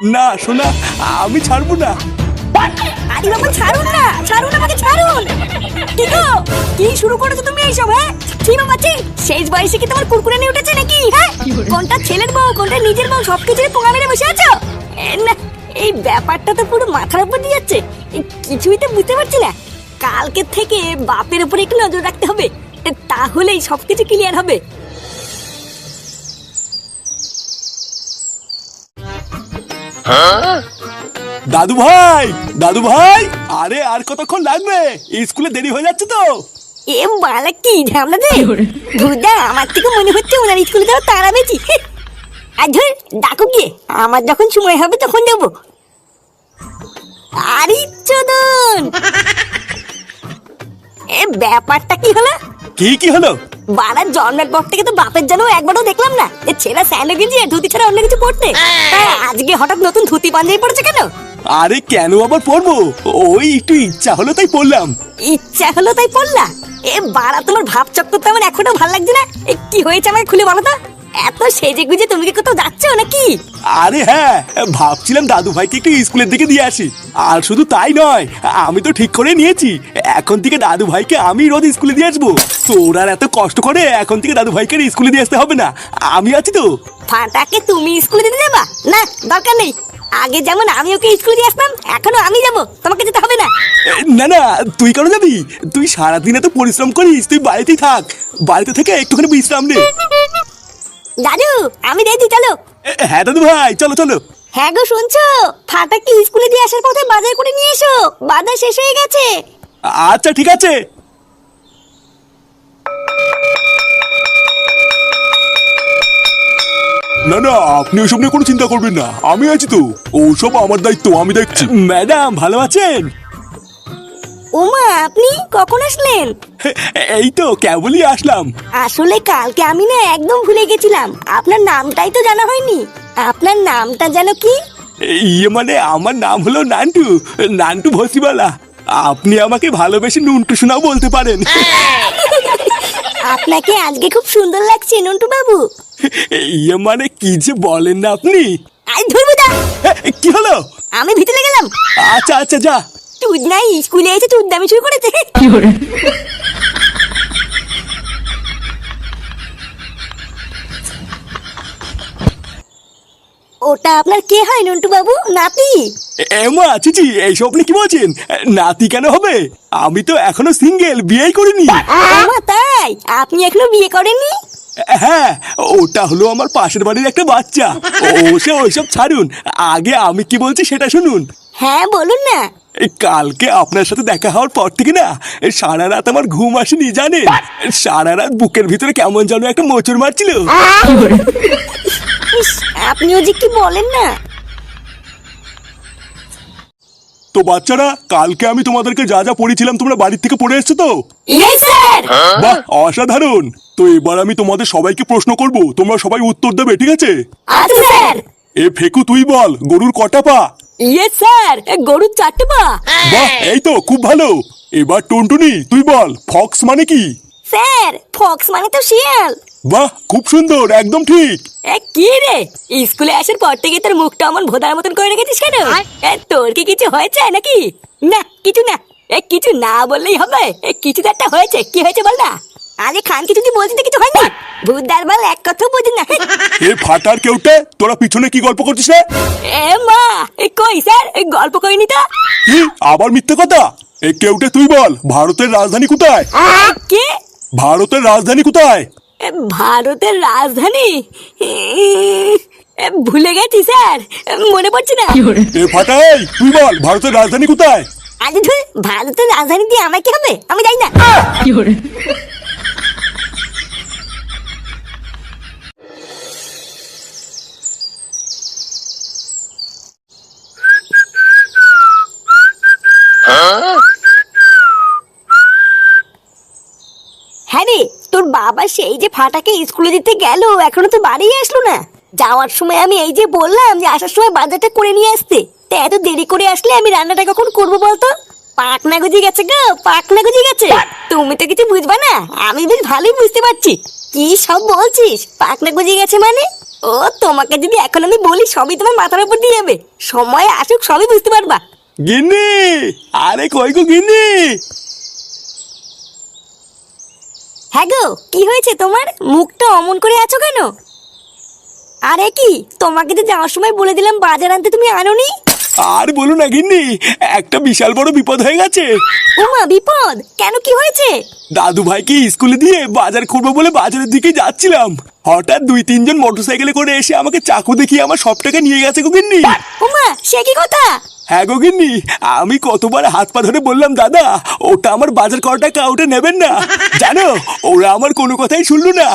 না শোনা আমি ছাড়বো না। আরে বাবা ছাড়ুন না ছাড়ুন আমাকে ছাড়ুন। কি গো? কি শুরু করেছ তুমি এইসব হ্যাঁ? ঠিক শেষ বয়সে কি তোমার কুরকুরে নিয়ে উঠেছে নাকি হ্যাঁ? কোনটা ছেলের বউ কোনটা নিজের বউ সবকিছু পোঙা মেরে বসে আছো? এ, না এই ব্যাপারটা তো পুরো মাথার উপর দিয়ে যাচ্ছে। কিছুই তো বুঝতে পারছি না। কালকে থেকে বাপের উপরে একটু নজর রাখতে হবে। তাহলেই সবকিছু ক্লিয়ার হবে। দাদু ভাই দাদু ভাই আরে আর কতক্ষণ লাগবে? স্কুলে দেরি হয়ে যাচ্ছে তো। এ বালা কি ঝামলা রে? ভুদা আমার থেকে মনে হচ্ছে ওনার স্কুলে যাওয়া তারা বেশি। আর ধর ডাকো গিয়ে আমার যখন সময় হবে তখন দেবো আরে চোদন! এ ব্যাপারটা কি হলো? কি কি হলো? বাড়ার জন্মের পর থেকে তো বাপের একবারও দেখলাম না। এ স্যান্ডো গেঞ্জি ধুতি ছাড়া অন্য কিছু পড়তে আজকে হঠাৎ নতুন ধুতি পাঞ্জাবি পড়েছে কেন? আরে কেন আবার পড়ব ওই একটু ইচ্ছা হলো তাই পড়লাম ইচ্ছা হলো তাই পড়লা এ বাড়া তোমার ভাব চক্কর তো আমার এখনও ভালো লাগছে না। কি হয়েছে আমাকে খুলে বলো তো। এত সেজে গুজে তুমি কি কোথাও যাচ্ছ নাকি? আরে হ্যাঁ ভাবছিলাম দাদু ভাইকে একটু স্কুলের দিকে দিয়ে আসি। আর শুধু তাই নয় আমি তো ঠিক করে নিয়েছি। এখন থেকে দাদু ভাইকে আমি রোজ স্কুলে দিয়ে আসব। তোর আর এত কষ্ট করে এখন থেকে দাদু ভাইকে স্কুলে দিয়ে আসতে হবে না। আমি আছি তো। ফাটাকে তুমি স্কুলে দিতে যাবা? না দরকার নেই। আগে যেমন আমি ওকে স্কুলে দিয়ে আসতাম এখনও আমি যাব। তোমাকে যেতে হবে না। না না তুই কেন যাবি? তুই সারাদিন এত পরিশ্রম করিস তুই বাড়িতেই থাক। বাড়িতে থেকে একটুখানি বিশ্রাম নে। দাদু আমি রেডি চলো। হ্যাঁ দাদু ভাই চলো চলো। হ্যাঁ গো শুনছো? ফাটাকে স্কুলে দিয়ে আসার পথে বাজার করে নিয়ে এসো। বাজার শেষ হয়ে গেছে। আচ্ছা ঠিক আছে। না না আপনি ওসব নিয়ে কোনো চিন্তা করবেন না। আমি আছি তো। ওসব আমার দায়িত্ব আমি দেখছি। ম্যাডাম ভালো আছেন? ওমা আপনি কখন আসলেন? এই তো কেবলই আসলাম। আসলে কালকে আমি না একদম ভুলে গেছিলাম। আপনার নামটাই তো জানা হয়নি। আপনার নামটা যেন কি? ইয়ে মানে আমার নাম হলো নান্টু নান্টু ভসিবালা। আপনি আমাকে ভালোবেসে নুনটু শোনাও বলতে পারেন। আপনাকে আজকে খুব সুন্দর লাগছে নন্টু বাবু। ইয়ে মানে কি যে বলেন না আপনি? আই ধরবো দা কি হলো? আমি ভিতরে গেলাম। আচ্ছা আচ্ছা যা। তুই নাই স্কুলে এসে তুই দামি শুরু করেছে। ওটা আপনার কে হয় নন্টু বাবু নাতি এমা চিচি এইসব আপনি কি বলছেন? নাতি কেন হবে? আমি তো এখনও সিঙ্গেল বিয়েই করিনি। আমা তাই? আপনি এখনও বিয়ে করেননি? হ্যাঁ ওটা হলো আমার পাশের বাড়ির একটা বাচ্চা। ওসে ওইসব ছাড়ুন। আগে আমি কি বলছি সেটা শুনুন। হ্যাঁ বলুন না। এই কালকে আপনার সাথে দেখা হওয়ার পর থেকে না এই সারা রাত আমার ঘুম আসেনি জানেন? সারা রাত বুকের ভিতরে কেমন যেন একটা মোচড় মারছিল। আপনিও যে কি বলেন না। তো বাচ্চারা কালকে আমি তোমাদেরকে যা যা পড়েছিলাম তোমরা বাড়ির থেকে পড়ে এসছো তো? বাহ অসাধারণ! তো এবার আমি তোমাদের সবাইকে প্রশ্ন করব তোমরা সবাই উত্তর দেবে ঠিক আছে? আচ্ছা এ ফেকু তুই বল গরুর কটা পা? ইয়েস স্যার গরুর চারটে পা। বাহ এই তো খুব ভালো। এবার টুনটুনি তুই বল ফক্স মানে কি? স্যার ফক্স মানে তো শিয়াল। বাহ খুব সুন্দর একদম ঠিক। এ কি রে? স্কুলে আসার পর থেকে তোর মুখটা অমন ভোদার মতন করে রেখেছিস কেন? এ, তোর কি কিছু হয়েছে নাকি? না কিছু না। এ কিছু না বললেই হবে। এ কিছু তো একটা হয়েছে। কি হয়েছে বল না? আরে খান কিছু তুই বলছিস তো কিছু হয়নি? ভূতদার বল এক কথা বুঝি না। এ ফাটার কেউটে তোরা পিছনে কি গল্প করছিস রে? এ মা এ কই স্যার? এ গল্প করিনি তো। আবার মিথ্যে কথা? এ কেউটে তুই বল ভারতের রাজধানী কোথায়? কে? ভারতের রাজধানী কোথায়? এ, ভারতের রাজধানী? এ, ভুলে গেছি স্যার। মনে পড়ছে না। এ ফাটাই তুই বল ভারতের রাজধানী কোথায়? আজ ধুর ভারতের রাজধানী দিয়ে আমার কি হবে? আমি যাই না। হ্যাঁ তোর বাবা সেই যে ফাটাকে স্কুলে দিতে গেল, এখনও তো বাড়ি আসলো না। যাওয়ার সময় আমি এই যে বললাম যে আসার সময় বাজারটা করে নিয়ে আসতে, তা এত দেরি করে আসলে আমি রান্নাটা কখন করব বলতো? পাকনা গুজি গেছে গো, পাকনা গুজি গেছে। তুমি তো কিছু বুঝবা না, আমি বেশ ভালোই বুঝতে পারছি। কি সব বলছিস, পাকনা গুজি গেছে মানে? ও, তোমাকে যদি এখন আমি বলি, সবই তোমার মাথার উপর দিয়ে যাবে। সময় আসুক, সবই বুঝতে পারবা। গিন্নি, আরে কই গিন্নি? হ্যাঁ গো কি হয়েছে তোমার? মুখটা অমন করে আছো কেন? আরে কি তোমাকে তো যাওয়ার সময় বলে দিলাম বাজার আনতে তুমি আনোনি? আর বলো না গিন্নি একটা বিশাল বড় বিপদ হয়ে গেছে। ওমা বিপদ? কেন কি হয়েছে? দাদু ভাইকে স্কুলে দিয়ে বাজার করব বলে বাজারের দিকে যাচ্ছিলাম? হঠাৎ দুই তিনজন মোটরসাইকেলে করে এসে আমাকে চাকু দেখিয়ে আমার সব টাকা নিয়ে গেছে গো গিন্নি। ওমা সে কি কথা? হ্যাঁ গো গিন্নি আমি কতবার হাত পা ধরে বললাম দাদা ওটা আমার বাজার করা টাকা ওটা নেবেন না। জানো ওরা আমার কোনো কথাই শুনলো না।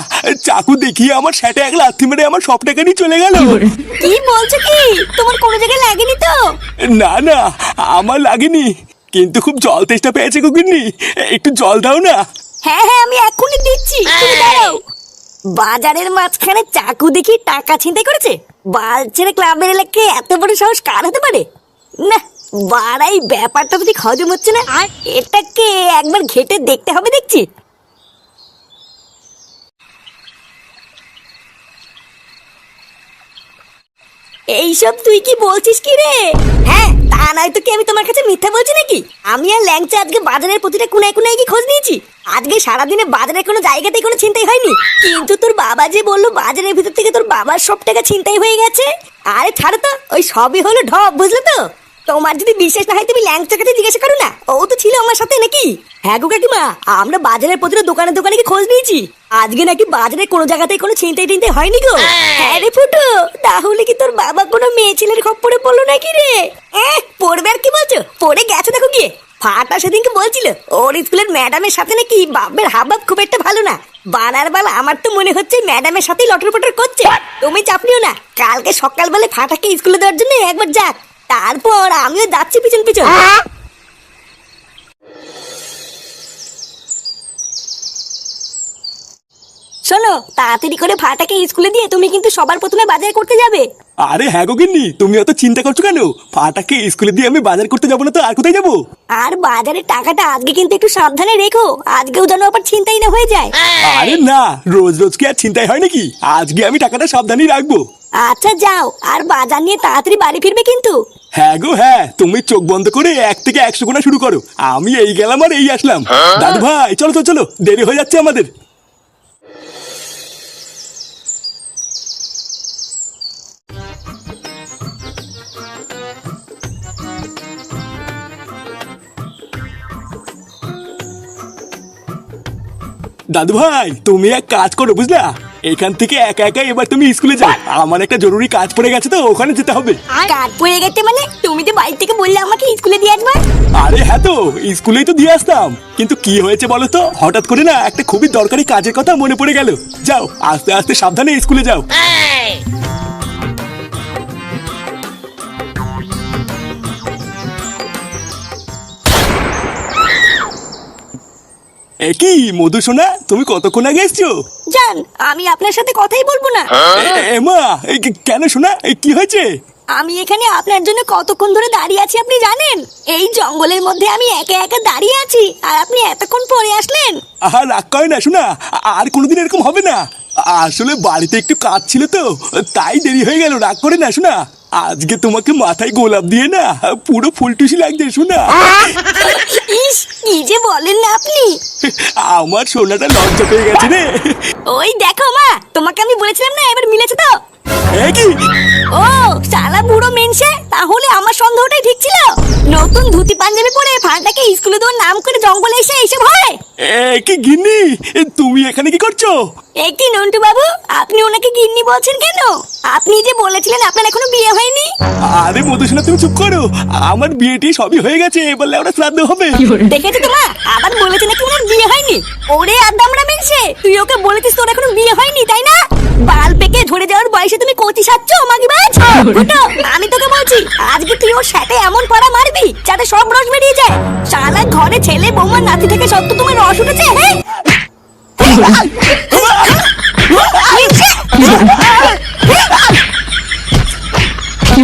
চাকু দেখিয়ে আমার সেটা এক লাথি মেরে আমার সব টাকা নিয়ে চলে গেল। কি বলছো কি? তোমার কোনো জায়গায় লাগেনি তো? না না আমার লাগেনি। কিন্তু খুব জল তেষ্টা পেয়েছে গো গিন্নি। একটু জল দাও না। হ্যাঁ হ্যাঁ আমি এক্ষুনি দিচ্ছি। তুমি দাঁড়াও। বাজারের মাঝখানে চাকু দেখি টাকা ছিনতাই করেছে। বালছেড়ে ক্লাবের এলাকায় এত বড় সাহস কার হতে পারে? না বাড়াই ব্যাপারটা ঠিক হজম হচ্ছে না আর এটাকে একবার ঘেটে দেখতে হবে দেখছি। এইসব তুই কি বলছিস কি রে? হ্যাঁ তা নয় তো কি আমি তোমার কাছে মিথ্যা বলছি নাকি? আমি আর ল্যাংচা আজকে বাজারের প্রতিটা কোনায় কোনায় কি খোঁজ নিয়েছি। আজকে সারাদিনে বাজারের কোনো জায়গাতেই কোনো চিন্তাই হয়নি। কিন্তু তোর বাবা যে বলল বাজারের ভিতর থেকে তোর বাবার সব টাকা ছিনতাই হয়ে গেছে? আরে ছাড়ো তো ওই সবই হলো ঢপ বুঝলে তো? তোমার যদি বিশ্বাস না হয় তুমি ল্যাংচার কাছে জিজ্ঞাসা করো না। ও তো ছিল আমার সাথে নাকি? হ্যাঁ গো কাকিমা আমরা বাজারের প্রতিটা দোকানে দোকানে কি খোঁজ নিয়েছি। আজকে নাকি বাজারে কোনো জায়গাতেই কোনো ছিনতাই টিনতাই হয়নি গো। হ্যাঁ। রে ফুটো তাহলে কি তোর বাবা কোনো মেয়ে ছেলের খপ্পরে পড়ল নাকি রে? পড়বে আর কি বলছো? পড়ে গেছে দেখো গিয়ে। ফাটা সেদিনকে বলছিল ওর স্কুলের ম্যাডামের সাথে নাকি বাপের হাবাব খুব একটা ভালো না। বানার বেলা আমার তো মনে হচ্ছে ম্যাডামের সাথেই লটর পটর করছে। তুমি চাপ নিও না কালকে সকালবেলা ফাটাকে স্কুলে দেওয়ার জন্য একবার যাক। তারপর আমিও যাচ্ছি পিছন পিছন। শোনো তাড়াতাড়ি করে ফাটাকে স্কুলে দিয়ে তুমি কিন্তু সবার প্রথমে বাজার করতে যাবে। আরে হ্যাঁ গো গিন্নি তুমি অত চিন্তা করছ কেন? পাটাকে স্কুলে দিয়ে আমি বাজার করতে যাব না তো আর কোথায় যাব? আর বাজারের টাকাটা আজকে কিন্তু একটু সাবধানে রেখো আজকেও যেন আবার চিন্তাই না হয়ে যায়। আরে না রোজ রোজ কি আর চিন্তাই হয় নাকি? আজকে আমি টাকাটা সাবধানেই রাখব। আচ্ছা যাও আর বাজার নিয়ে তাড়াতাড়ি বাড়ি ফিরবে কিন্তু। হ্যাঁ গো হ্যাঁ তুমি চোখ বন্ধ করে এক থেকে একশো গোনা শুরু করো। আমি এই গেলাম আর এই আসলাম। দাদু ভাই চলো তো চলো দেরি হয়ে যাচ্ছে আমাদের। দাদু ভাই তুমি এক কাজ করো বুঝলা? এখান থেকে একা একা এবার তুমি স্কুলে যাও। আমার একটা জরুরি কাজ পড়ে গেছে তো ওখানে যেতে হবে। কাজ পড়ে গেছে মানে? তুমি তো বাড়ি থেকে বললে আমাকে স্কুলে দিয়ে আসবে? আরে হ্যাঁ তো স্কুলেই তো দিয়ে আসতাম। কিন্তু কি হয়েছে বলো তো? হঠাৎ করে না একটা খুবই দরকারি কাজের কথা মনে পড়ে গেল। যাও আস্তে আস্তে সাবধানে স্কুলে যাও। এ কি মধু সোনা? তুমি কতক্ষণ আগে এসছো? জান আমি আপনার সাথে কথাই বলব না। এ- মা কেন শোনা কি হয়েছে? আমি এখানে আপনার জন্য কতক্ষণ ধরে দাঁড়িয়ে আছি আপনি জানেন? এই জঙ্গলের মধ্যে আমি একা একা দাঁড়িয়ে আছি আর আপনি এতক্ষণ পরে আসলেন। আহা রাগ করে না শোনা আর কোনোদিন এরকম হবে না। আসলে বাড়িতে একটু কাজ ছিল তো তাই দেরি হয়ে গেল রাগ করে না শোনা আজকে তোমাকে মাথায় গোলাপ দিয়ে না পুরো ফুলটুসি লাগছে শোনা। ইস কি যে বলেন না আপনি। আমার সোনাটা লজ্জা পেয়ে গেছে রে। ওই দেখো মা তোমাকে আমি বলেছিলাম না এবার মিলেছে তো? এ কি? ও সালা বুড়ো মেনসে তাহলে আমার সন্দেহটাই ঠিক ছিল। নতুন ধুতি পাঞ্জাবি পরে ফান্টাকে স্কুলে দেওয়ার নাম করে জঙ্গলে এসে এইসব হয় কি গিন্নি? তুমি এখানে কি করছ? এ কি নন্টু বাবু আপনি ওনাকে গিন্নি বলছেন কেন? আপনি যে বলেছিলেন আপনার এখনও বিয়ে হয়নি। আরে মধুসোনা তুমি চুপ করো। আমার বিয়েটি সবই হয়ে গেছে এবার ওরা শ্রাদ্ধ হবে। দেখেছ তো মা আবার বলেছে নাকি ওনার বিয়ে হয়নি? ওরে আদামরা মেনসে তুই ওকে বলেছিস তোর এখনও বিয়ে হয়নি তাই না? বাল পেকে ঝরে যাওয়ার বয়সে তুমি কচি সাচ্ছ মাগি বাজ আমি তোকে বলছি, আজকে তুই ওর সাথে এমন পাড়া মারবি যাতে সব রস বেরিয়ে যায়? সারা ঘরে ছেলে বৌমার নাতি থেকে সত্য তোমার রস উঠেছে হ্যাঁ? কি